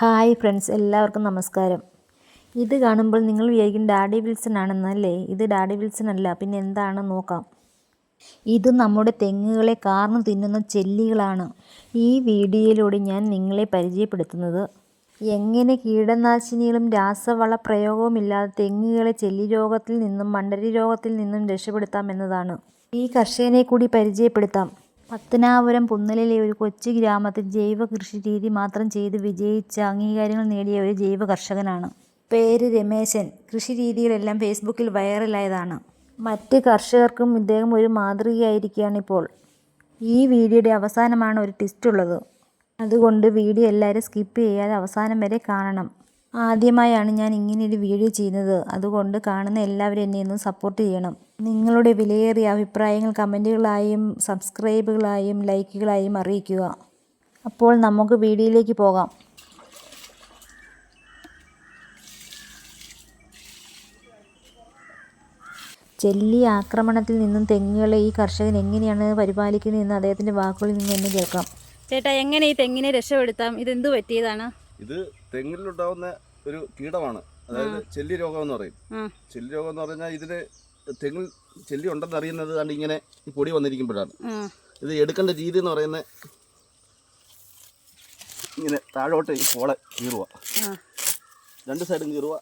Hi friends എല്ലാവർക്കും നമസ്കാരം. ഇത് കാണുമ്പോൾ നിങ്ങൾ വിചാരിക്കും ഡാഡി വിൽസൺ ആണെന്നല്ലേ? ഇത് ഡാഡി വിൽസൺ അല്ല പിന്നെ എന്താണ് നോക്കാം. ഇത് നമ്മുടെ തെങ്ങുകളെ കാർന്നു തിന്നുന്ന ചെല്ലികളാണ്. ഈ വീഡിയോയിലൂടെ ഞാൻ നിങ്ങളെ പരിചയപ്പെടുത്തുന്നത്. എങ്ങനെ കീടനാശിനികളും രാസവള പ്രയോഗവുമില്ലാതെ തെങ്ങുകളെ ചെല്ലി രോഗത്തിൽ നിന്നും മണ്ടരി രോഗത്തിൽ നിന്നും രക്ഷപ്പെടുത്താം എന്നതാണ്. ഈ കർഷകനെ കൂടി പരിചയപ്പെടുത്താം. പത്തനാപുരം പുന്നലിലെ ഒരു കൊച്ചു ഗ്രാമത്തിൽ ജൈവ കൃഷി രീതി മാത്രം ചെയ്ത് വിജയിച്ച അംഗീകാരങ്ങൾ നേടിയ ഒരു ജൈവ കർഷകനാണ് പേര് രമേശൻ. കൃഷി രീതികളെല്ലാം ഫേസ്ബുക്കിൽ വൈറലായതാണ്. മറ്റ് കർഷകർക്കും ഇദ്ദേഹം ഒരു മാതൃകയായിരിക്കുകയാണ് ഇപ്പോൾ ഈ വീഡിയോയുടെ അവസാനമാണ് ഒരു ട്വിസ്റ്റ് ഉള്ളത് അതുകൊണ്ട് വീഡിയോ എല്ലാവരും സ്കിപ്പ് ചെയ്യാതെ അവസാനം വരെ കാണണം. ആദ്യമായാണ് ഞാൻ ഇങ്ങനെ ഒരു വീഡിയോ ചെയ്യുന്നത്. അതുകൊണ്ട് കാണുന്ന എല്ലാവരും എന്നെ ഒന്ന് സപ്പോർട്ട് ചെയ്യണം. നിങ്ങളുടെ വിലയേറിയ അഭിപ്രായങ്ങൾ കമന്റുകളായും സബ്സ്ക്രൈബുകളായും ലൈക്കുകളായും അറിയിക്കുക. അപ്പോൾ നമുക്ക് വീഡിയോയിലേക്ക് പോകാം. ചെല്ലി ആക്രമണത്തിൽ നിന്നും തെങ്ങുകളെ ഈ കർഷകൻ എങ്ങനെയാണ് പരിപാലിക്കുന്നതെന്ന് അദ്ദേഹത്തിന്റെ വാക്കുകളിൽ നിന്ന് തന്നെ കേൾക്കാം. ചേട്ടാ എങ്ങനെ ഈ തെങ്ങിനെ രക്ഷപ്പെടുത്താം? ഇത് എന്ത് പറ്റിയതാണ്? ഇത് തെങ്ങിലുണ്ടാവുന്ന ഒരു കീടമാണ്. അതായത് ചെല്ലി രോഗം എന്ന് പറയും. ചെല്ലി രോഗം എന്ന് പറഞ്ഞാൽ ഇതിന് തെങ്ങിൽ ചെല്ലി ഉണ്ടെന്ന് അറിയുന്നത് കണ്ട് ഇങ്ങനെ ഈ പൊടി വന്നിരിക്കുമ്പോഴാണ്. ഇത് എടുക്കേണ്ട രീതി എന്ന് പറയുന്നത് ഇങ്ങനെ താഴോട്ട് ഈ പോളെ കീറുക. രണ്ട് സൈഡും കീറുക.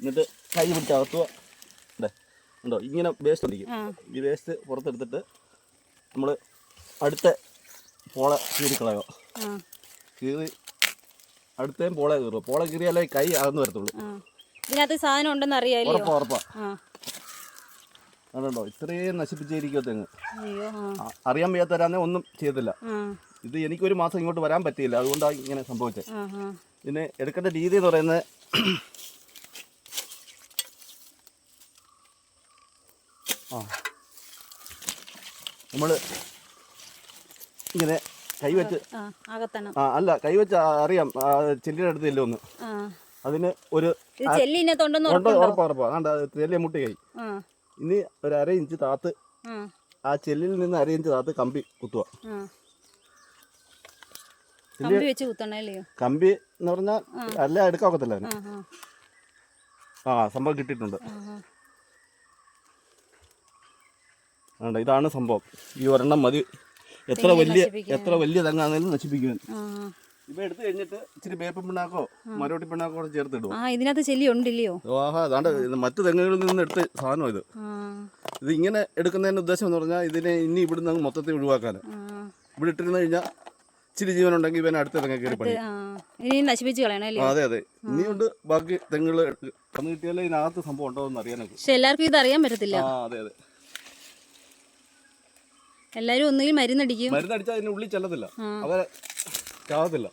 എന്നിട്ട് കൈ പിടിച്ച് അകത്തുക. ഉണ്ടോ? ഇങ്ങനെ വേസ്റ്റ് പിടിക്കും ഈ വേസ്റ്റ് പുറത്തെടുത്തിട്ട് നമ്മൾ അടുത്ത പോളെ കീറിക്കളയുക. ആ. കീറി അടുത്തേം പോളെ കീറുക. പോളെ കീറിയാലേ കൈ അകന്ന് വരത്തുള്ളൂ. ഇതിനകത്ത് സാധനം ഉണ്ടെന്ന് അറിയാലോ? അതുണ്ടോ ഇത്രയും നശിപ്പിച്ചിരിക്കുക തെങ്ങ് അറിയാൻ വയ്യാത്തവരാന്നെ ഒന്നും ചെയ്തില്ല ഇത് എനിക്ക് ഒരു മാസം ഇങ്ങോട്ട് വരാൻ പറ്റിയില്ല. അതുകൊണ്ടാണ് ഇങ്ങനെ സംഭവിച്ചത് പിന്നെ എടുക്കേണ്ട രീതി എന്ന് പറയുന്നത് ആ. നമ്മൾ ഇങ്ങനെ കൈവച്ച് ആ അല്ല കൈവച്ച് അറിയാം. ചെല്ലിയുടെ അടുത്തില്ല ഒന്ന് അതിന് ഒരു ഉറപ്പാ ഉറപ്പാ. കണ്ട ചെല്ലിയ മുട്ടി കൈ. ഇനി ഒരു അര ഇഞ്ച് താത്ത് ആ. ചെല്ലിൽ നിന്ന് അര ഇഞ്ച് താത്ത് കമ്പി കുത്തുക. കമ്പി എന്ന് പറഞ്ഞാൽ അല്ല എടുക്കാൻ ഒക്കത്തില്ല അതിന്. ആ സംഭവം കിട്ടിയിട്ടുണ്ട്. അതുകൊണ്ട് ഇതാണ് സംഭവം. ഈ ഒരെണ്ണം മതി. എത്ര വലിയ എത്ര വലിയ തെങ്ങാണെങ്കിലും നശിപ്പിക്കുവാൻ. ആ. ഇവ എടുത്തു കഴിഞ്ഞിട്ട് ഇച്ചിരി വേപ്പൻ പിണ്ണാക്കോ മരോട്ടി പിണ്ണാക്കോ കൂടെ ചേർത്ത് ഇടുക ആ ഇതിനകത്ത് ചെല്ലി ഉണ്ടില്ലയോ ആഹാ അതാണ്ട് ഇത് മറ്റു തെങ്ങുകളിൽ നിന്ന് എടുത്ത് സാധനം ഇത്. ഇത് ഇങ്ങനെ എടുക്കുന്നതിന്റെ ഉദ്ദേശം എന്ന് പറഞ്ഞാൽ ഇതിനെ ഇനി ഇവിടുന്ന് അങ്ങ് മൊത്തത്തിൽ ഒഴിവാക്കാൻ ഇവിടെ ഇട്ടിരുന്നു കഴിഞ്ഞാൽ ഇച്ചിരി ജീവൻ ഉണ്ടെങ്കിൽ ഇവനെ അടുത്ത തെങ്ങ കയറി പണി. ഇനി നശിപ്പിച്ച് അതെ അതെ. ഇനിയുണ്ട് ബാക്കി തെങ്ങുകൾ വന്നു കിട്ടിയാലേ ഇതിനകത്ത് സംഭവം ഉണ്ടോ എന്ന് അറിയാനൊക്കെ. പക്ഷെ എല്ലാവർക്കും ഇത് അറിയാൻ പറ്റത്തില്ല. ആ അതെ അതെ. എല്ലാരും ഒന്നുകിൽ മരുന്നടിക്കും. മരുന്നടിച്ചാൽ അതിന് ഉള്ളിൽ ചെല്ലത്തില്ല. അവരെ ചാവത്തില്ല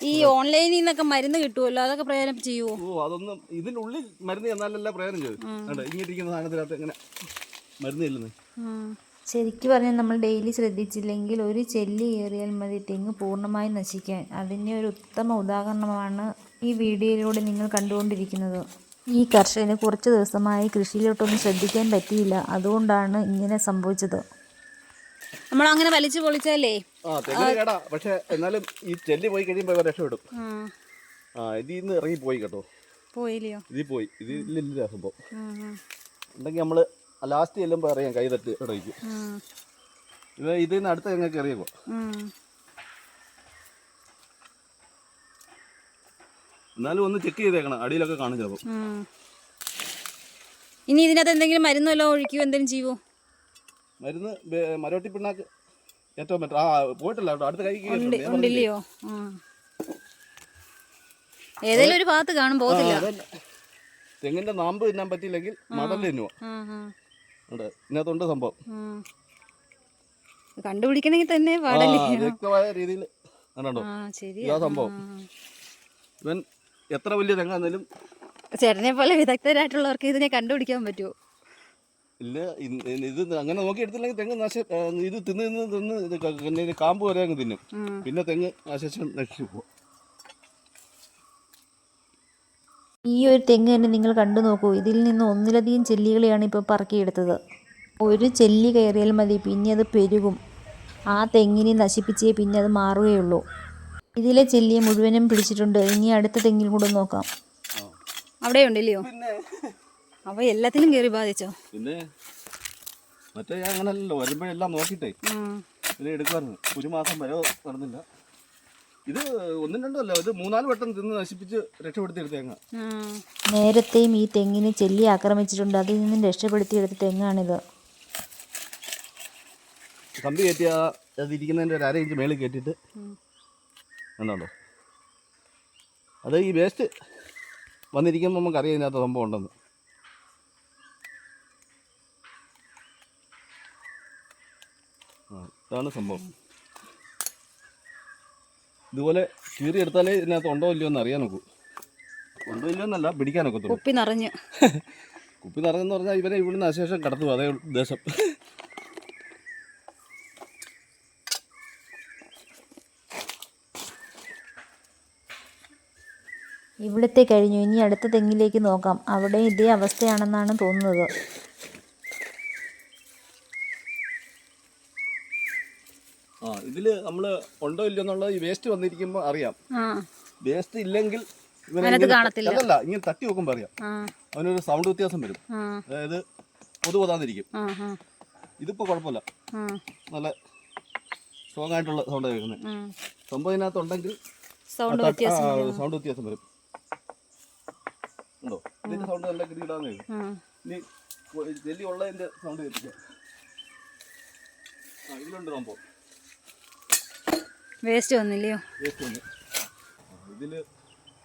ഈ ഓൺലൈനിൽ നിന്നൊക്കെ മരുന്ന് കിട്ടുമല്ലോ അതൊക്കെ പ്രയോജനം ചെയ്യുമോ ഓ അതൊന്നും ഇതിനുള്ളിൽ മരുന്ന് എന്നാലല്ല പ്രയോജനം ചെയ്യും കണ്ടോ? ഇങ്ങിട്ടിരിക്കുന്ന സാധനത്തിനകത്ത് എങ്ങനെ മരുന്ന് ചെല്ലുന്നത് ശരിക്കും പറഞ്ഞാൽ നമ്മൾ ഡെയിലി ശ്രദ്ധിച്ചില്ലെങ്കിൽ ഒരു ചെല്ലി ഏറിയാൽ മതി തെങ്ങ് പൂർണമായും നശിക്കാൻ. അതിന്റെ ഒരു ഉത്തമ ഉദാഹരണമാണ് ഈ വീഡിയോയിലൂടെ നിങ്ങൾ കണ്ടുകൊണ്ടിരിക്കുന്നത്. ഈ കർഷകന് കുറച്ച് ദിവസമായി കൃഷിയിലോട്ടൊന്നും ശ്രദ്ധിക്കാൻ പറ്റിയില്ല. അതുകൊണ്ടാണ് ഇങ്ങനെ സംഭവിച്ചത്. നമ്മൾ അങ്ങനെ വലിച്ചു പൊളിച്ചാലേ. പക്ഷെ എന്നാലും ഈ ചെല്ലി പോയി കഴിയുമ്പോ രക്ഷപ്പെടും. ആ, ഇതിന്ന് ഇറങ്ങി പോയി കേട്ടോ. പോയില്ലയോ? ഇതിൽ പോയി. ഇതിലില്ല സംഭവം. ഉണ്ടെങ്കിൽ നമ്മൾ ലാസ്റ്റ് ചെല്ലുമ്പോ അറിയാം കൈ തട്ട് ഇടയ്ക്ക്. ഇത് ഇതിന്ന് അടുത്ത ഞങ്ങൾക്ക് ആ. എന്നാലും ഒന്ന് ചെക്ക് ചെയ്തേക്കണം. അടിയിലൊക്കെ കാണും ചിലപ്പോ. ഇനി ഇതിനകത്ത് എന്തെങ്കിലും മരുന്നല്ലോ ഒഴിക്കുവോ എന്തെങ്കിലും ചെയ്യുമോ മരുന്ന് മരോട്ടി പിണ്ണാക്ക് ഏറ്റവും ബെറ്റർ ആ പോയിട്ടില്ല അടുത്ത കൈക്ക് ഏതെങ്കിലും ഒരു ഭാഗത്ത് കാണും പോകത്തില്ല? തെങ്ങിന്റെ നാമ്പ് തിന്നാൻ പറ്റിയില്ലെങ്കിൽ മടൽ ഉണ്ട് ഇതിനകത്തുണ്ട് സംഭവം. കണ്ടുപിടിക്കണമെങ്കിൽ തന്നെ വ്യക്തമായ രീതിയിൽ കണ്ടോ? ഇതാ സംഭവം. ഇവൻ എത്ര വലിയ തെങ്ങാന്നാലും ചേട്ടനെ പോലെ വിദഗ്ധരായിട്ടുള്ളവർക്ക് ഇതിനെ കണ്ടുപിടിക്കാൻ പറ്റുമോ ഇല്ല ഇത് അങ്ങനെ നോക്കി എടുത്തില്ലെങ്കിൽ തെങ്ങ് നാശ ഇത് തിന്ന് തിന്ന് തിന്ന് ഇത് പിന്നെ കാമ്പ് വരെ അങ്ങ് തിന്നും. പിന്നെ തെങ്ങ് നാശം നശിച്ചു പോകും. ഈ ഒരു തെങ്ങ് തന്നെ നിങ്ങൾ കണ്ടു നോക്കൂ. ഇതിൽ നിന്ന് ഒന്നിലധികം ചെല്ലികളെയാണ് ഇപ്പോൾ പറക്കിയെടുത്തത്. ഒരു ചെല്ലി കയറിയാൽ മതി പിന്നെ അത് പെരുകും. ആ തെങ്ങിനെ നശിപ്പിച്ചേ പിന്നെ അത് മാറുകയുള്ളൂ. ഇതിലെ ചെല്ലിയെ മുഴുവനും പിടിച്ചിട്ടുണ്ട്. ഇനി അടുത്ത തെങ്ങിൽ കൂടെ നോക്കാം. അവിടെ അവ എല്ലാത്തിലും കയറി ബാധിച്ചോ? പിന്നെ മറ്റേ ഞാൻ അങ്ങനല്ലോ വരുമ്പോഴെല്ലാം നോക്കിട്ടേ പിന്നെ എടുക്കുമായിരുന്നു ഒരു മാസം വരെ നടന്നില്ല. ഇത് ഒന്നും രണ്ടല്ല അല്ല ഇത് മൂന്നാൽ വട്ടം തിന്ന് നശിപ്പിച്ച് രക്ഷപ്പെടുത്തി എടുത്ത തേങ്ങ നേരത്തെയും ഈ തെങ്ങിന് ചെല്ലി ആക്രമിച്ചിട്ടുണ്ട്. അതിൽ നിന്നും രക്ഷപ്പെടുത്തിയെടുത്ത തെങ്ങാണിത്. കമ്പി കയറ്റി ആ അത് ഇരിക്കുന്നതിന്റെ ഒരു അര ഇഞ്ച് മേളിൽ കയറ്റിയിട്ട് എന്താണോ അത് ഈ വേസ്റ്റ് വന്നിരിക്കുമ്പോൾ നമുക്കറിയാം ഇതിനകത്ത് സംഭവം ഉണ്ടെന്ന്. ഇതാണ് സംഭവം. ഇതുപോലെ കീറിയെടുത്താലേ ഇതിനകത്ത് ഉണ്ടോ ഇല്ലയോ എന്ന് അറിയാൻ നോക്കൂ. ഉണ്ടോ ഇല്ലയോ എന്നല്ല പിടിക്കാൻ ഒക്കത്തുള്ളൂ. കുപ്പി നിറഞ്ഞു. കുപ്പി നിറഞ്ഞെന്ന് പറഞ്ഞാൽ ഇവരെ ഇവിടുന്ന് അശേഷം കടത്തു അതേ ഉദ്ദേശം. ഇവിടുത്തെ കഴിഞ്ഞു ഇനി അടുത്ത തെങ്ങിലേക്ക് നോക്കാം. അവിടെ ഇതേ അവസ്ഥയാണെന്നാണ് തോന്നുന്നത്. ആ നമ്മൾ ഉണ്ടോ ഇല്ലയോ എന്നുള്ളത് ഈ വേസ്റ്റ് വന്നിരിക്കുമ്പോ അറിയാം. വേസ്റ്റ് ഇല്ലെങ്കിൽ. അതല്ല ഇങ്ങനെ തട്ടി നോക്കുമ്പോ അറിയാം. അവനൊരു സൗണ്ട് വ്യത്യാസം വരും. അതായത് പൊതു ഇതിപ്പോ കുഴപ്പമില്ല. നല്ല സ്ട്രോങ് ആയിട്ടുള്ള സൗണ്ട് കേൾക്കുന്നത് സംഭവം ഇതിനകത്ത് ഉണ്ടെങ്കിൽ സൗണ്ട് വ്യത്യാസം വരും. ഉണ്ടോ? ഇതിന്റെ സൗണ്ട് നല്ല ഗ്രീഡാന്ന് ഇനി ജെല്ലി ഉള്ളതിന്റെ സൗണ്ട് കേൾപ്പിക്കാം. ഇതിലുണ്ട് സംഭവം. വേസ്റ്റ് വന്നില്ലയോ? ഇതിൽ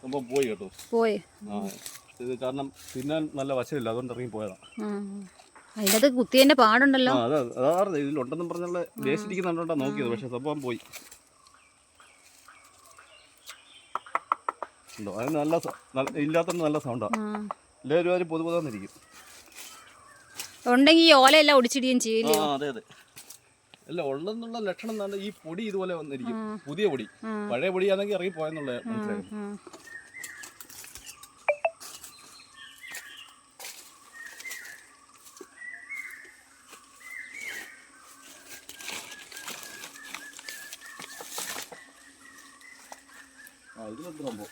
സംഭവം പോയി കേട്ടോ. പോയി. ഇത് കാരണം തിന്നാൻ നല്ല വശമില്ല അതുകൊണ്ട് ഇറങ്ങി പോയതാണ് ആ അതിനകത്ത് കുത്തിയന്റെ പാടുണ്ടല്ലോ. ആ അതാ അതാണ് ഇതിലുണ്ടെന്നും പറഞ്ഞുള്ള വേസ്റ്റ് ഇരിക്കുന്നുണ്ടോ നോക്കിയത് പക്ഷെ സംഭവം പോയി. ഉണ്ടോ? അതിന് നല്ല നല്ല- സൗണ്ടാണ് എല്ലാവരും ഉണ്ടെങ്കിൽ ഈ ഓലയെല്ലാം ഒടിച്ചിടുകയും ചെയ്യില്ല അതെ അതെ. അല്ല ഉള്ളതെന്നുള്ള ലക്ഷണം എന്താണ് ഈ പൊടി ഇതുപോലെ വന്നിരിക്കും. പുതിയ പൊടി. പഴയ പൊടിയാണെങ്കിൽ ഇറങ്ങി പോയെന്നുള്ള മനസ്സിലായി. ആ ഇതിലുണ്ട് സംഭവം?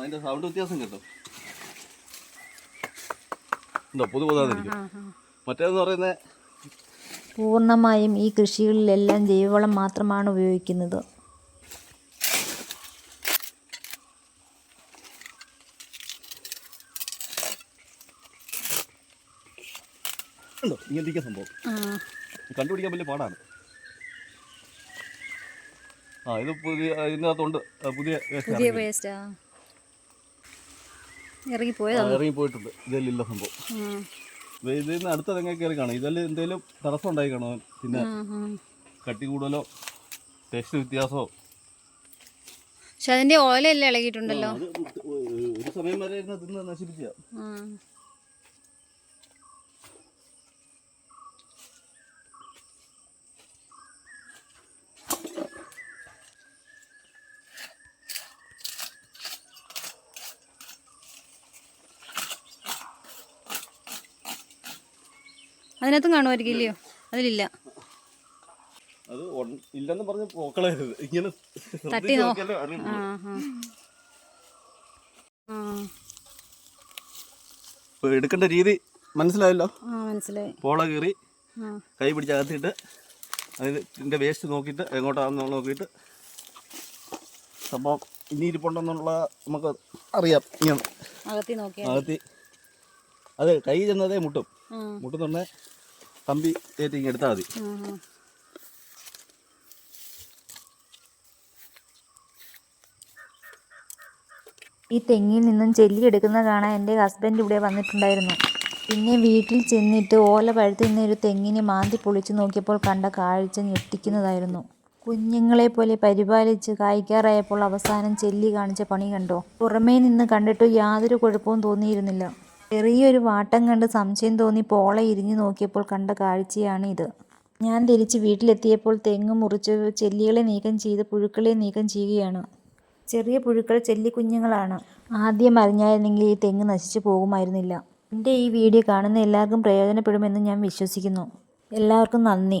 അതിന്റെ സൗണ്ട് വ്യത്യാസം കേട്ടോ. ഉണ്ടോ പുതു ആ മറ്റേതെന്ന് പറയുന്നത് പൂർണമായും ഈ കൃഷികളിലെല്ലാം ജൈവവളം മാത്രമാണ് ഉപയോഗിക്കുന്നത്. ഇങ്ങനത്തെ സംഭവം? കണ്ടുപിടിക്കാൻ വലിയ പാടാണ്. ആ ഇത് പുതിയ ഇതിനകത്തുണ്ട്. പുതിയ പുതിയ. വേസ്റ്റാ ഇറങ്ങി പോയതാണ് ഇറങ്ങി പോയിട്ടുണ്ട് ഇതിലില്ല സംഭവം. ഇതിൽ നിന്ന് അടുത്ത തെങ്ങ കയറി കാണും. ഇതെല്ലാം എന്തെങ്കിലും തടസ്സം ഉണ്ടായി കാണും പിന്നെ കട്ടി കൂടുതലോ? ടേസ്റ്റ് വ്യത്യാസമോ? പക്ഷെ അതിന്റെ ഓലയല്ലേ ഇളകിയിട്ടുണ്ടല്ലോ. ഒരു സമയം വരെ ഇരുന്ന് തിന്ന് അതിനകത്തും കാണുമായിരിക്കും ഇല്ലയോ? അതിലില്ല. അത് ഇല്ലെന്ന് പറഞ്ഞ് പോക്കളരുത് ഇങ്ങനെ തട്ടി എടുക്കേണ്ട രീതി മനസ്സിലായല്ലോ? മനസ്സിലായി. പോള കീറി കൈ പിടിച്ച് അകത്തിട്ട് അതിന് ഇതിന്റെ വേസ്റ്റ് നോക്കിയിട്ട് എങ്ങോട്ടാണെന്ന് നോക്കിയിട്ട് സംഭവം ഇനി ഇരിപ്പുണ്ടെന്നുള്ള നമുക്ക് അറിയാം. ഇങ്ങനെ അകത്തി അകത്തി. അത് കൈ ചെന്നതേ മുട്ടും. മുട്ടുന്നുണ്ടെ കമ്പി കയറ്റി എടുത്താൽ മതി. ഈ തെങ്ങിൽ നിന്നും ചെല്ലിയെടുക്കുന്ന കാണാൻ എന്റെ ഹസ്ബൻഡ് ഇവിടെ വന്നിട്ടുണ്ടായിരുന്നു. പിന്നെ വീട്ടിൽ ചെന്നിട്ട് ഓല പഴുത്ത് നിന്ന് ഒരു തെങ്ങിനെ മാന്തി പൊളിച്ചു നോക്കിയപ്പോൾ കണ്ട കാഴ്ച ഞെട്ടിക്കുന്നതായിരുന്നു. കുഞ്ഞുങ്ങളെ പോലെ പരിപാലിച്ച് കായ്ക്കാറായപ്പോൾ അവസാനം ചെല്ലി കാണിച്ച പണി കണ്ടോ? പുറമേ നിന്ന് കണ്ടിട്ട് യാതൊരു കുഴപ്പവും തോന്നിയിരുന്നില്ല. ചെറിയൊരു വാട്ടം കണ്ട് സംശയം തോന്നി പോള ഇരിഞ്ഞു നോക്കിയപ്പോൾ കണ്ട കാഴ്ചയാണ് ഇത്. ഞാൻ തിരിച്ച് വീട്ടിലെത്തിയപ്പോൾ തെങ്ങ് മുറിച്ച് ചെല്ലികളെ നീക്കം ചെയ്ത് പുഴുക്കളെ നീക്കം ചെയ്യുകയാണ്. ചെറിയ പുഴുക്കൾ ചെല്ലിക്കുഞ്ഞുങ്ങളാണ് ആദ്യം അറിഞ്ഞായിരുന്നെങ്കിൽ ഈ തെങ്ങ് നശിച്ചു പോകുമായിരുന്നില്ല. എന്റെ ഈ വീഡിയോ കാണുന്ന എല്ലാവർക്കും പ്രയോജനപ്പെടുമെന്ന് ഞാൻ വിശ്വസിക്കുന്നു. എല്ലാവർക്കും നന്ദി.